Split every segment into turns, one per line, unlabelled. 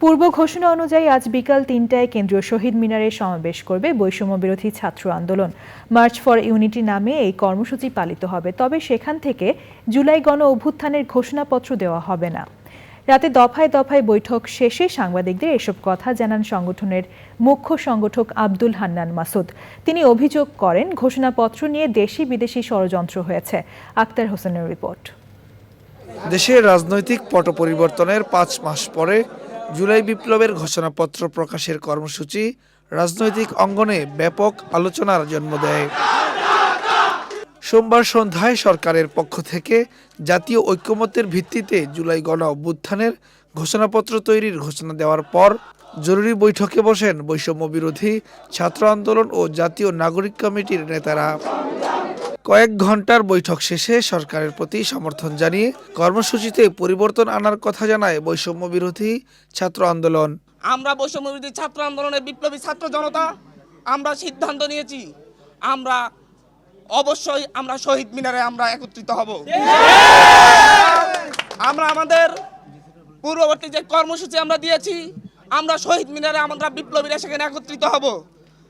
পূর্ব ঘোষণা অনুযায়ী আজ বিকাল তিনটায় কেন্দ্রীয় শহীদ মিনারে সমাবেশ করবে বৈষম্য বিরোধী ছাত্র আন্দোলন। মার্চ ফর ইউনিটি নামে এই কর্মসূচি পালিত হবে, তবে সেখান থেকে জুলাই গণ অভ্যুত্থানের ঘোষণাপত্র দেওয়া হবে না। রাতে দফায় দফায় বৈঠক শেষে সাংবাদিকদের এসব কথা জানান সংগঠনের মুখ্য সংগঠক আব্দুল হান্নান মাসুদ। তিনি অভিযোগ করেন, ঘোষণাপত্র নিয়ে দেশি বিদেশি ষড়যন্ত্র হয়েছে। আক্তার হোসেনের রিপোর্ট।
দেশের রাজনৈতিক পট পরিবর্তনের পাঁচ মাস পরে জুলাই বিপ্লবের ঘোষণাপত্র প্রকাশের কর্মসূচি রাজনৈতিক অঙ্গনে ব্যাপক আলোচনার জন্ম দেয়। সোমবার সন্ধ্যায় সরকারের পক্ষ থেকে জাতীয় ঐক্যমত্যের ভিত্তিতে জুলাই গণ অভ্যুত্থানের ঘোষণাপত্র তৈরির ঘোষণা দেওয়ার পর জরুরি বৈঠকে বসেন বৈষম্য বিরোধী, ছাত্র আন্দোলন ও জাতীয় নাগরিক কমিটির নেতারা। কয়েক ঘণ্টার বৈঠক শেষে সরকারের প্রতি সমর্থন জানিয়ে কর্মসূচিতে পরিবর্তন আনার কথা জানায় বৈষম্য বিরোধী ছাত্র আন্দোলন।
আমরা বৈষম্যবিরোধী ছাত্র আন্দোলনের বিপ্লবী ছাত্র জনতা, আমরা সিদ্ধান্ত নিয়েছি, আমরা অবশ্যই আমরা শহীদ মিনারে আমরা একত্রিত হব। আমরা আমাদের পূর্ববর্তী যে কর্মসূচি আমরা দিয়েছি, আমরা শহীদ মিনারে আমরা বিপ্লবীরা সেখানে একত্রিত হব।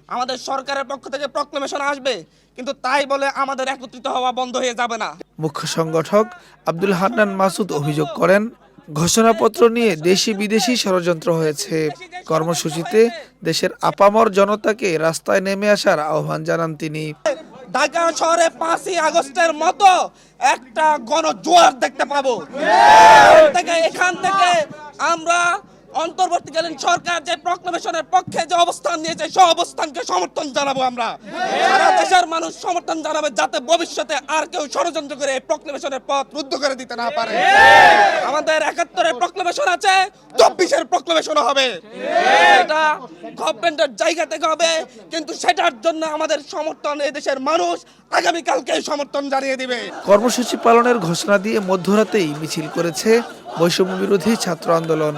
আমাদের সরকারের পক্ষ থেকে প্রক্লেমেশন আসবে কিন্তু তাই বলে আমাদের একত্রিত হওয়া বন্ধ হয়ে যাবে না।
মুখ্য সংগঠক আব্দুল হান্নান মাসুদ অভিযোগ করেন ঘোষণাপত্র নিয়ে দেশি বিদেশি ষড়যন্ত্র হয়েছে। কর্মসূচিতে দেশের আপামর জনতাকে রাস্তায় নেমে আসার আহ্বান জানান তিনি।
ঢাকা শহরে পাঁচই আগস্টের মতো একটা গণজোয়ার দেখতে পাবো। এখান থেকে এখান থেকে আমরা অন্তর্বর্তীকালীন সরকার যে প্রক্লেমেশনের পক্ষে যে অবস্থান নিয়েছে সে অবস্থানকে সমর্থন জানাব আমরা। সারা দেশের মানুষ সমর্থন জানাবে যাতে ভবিষ্যতে আর কেউ ষড়যন্ত্র করে এই প্রক্লেমেশনের পথ রুদ্ধ করে দিতে না পারে। আমাদের একাত্তরের প্রক্লেমেশন আছে, চব্বিশের প্রক্লেমেশন হবে। এটা গভর্নমেন্টের জায়গা থেকে হবে, কিন্তু সেটার জন্য আমাদের সমর্থন এই দেশের মানুষ আগামীকালকে সমর্থন জানিয়ে দিবে।
কর্মসূচি পালনের ঘোষণা দিয়ে মধ্যরাতেই মিছিল করেছে বৈষম্য বিরোধী ছাত্র আন্দোলন।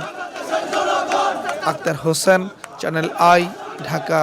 Akhtar Hossain channel I Dhaka.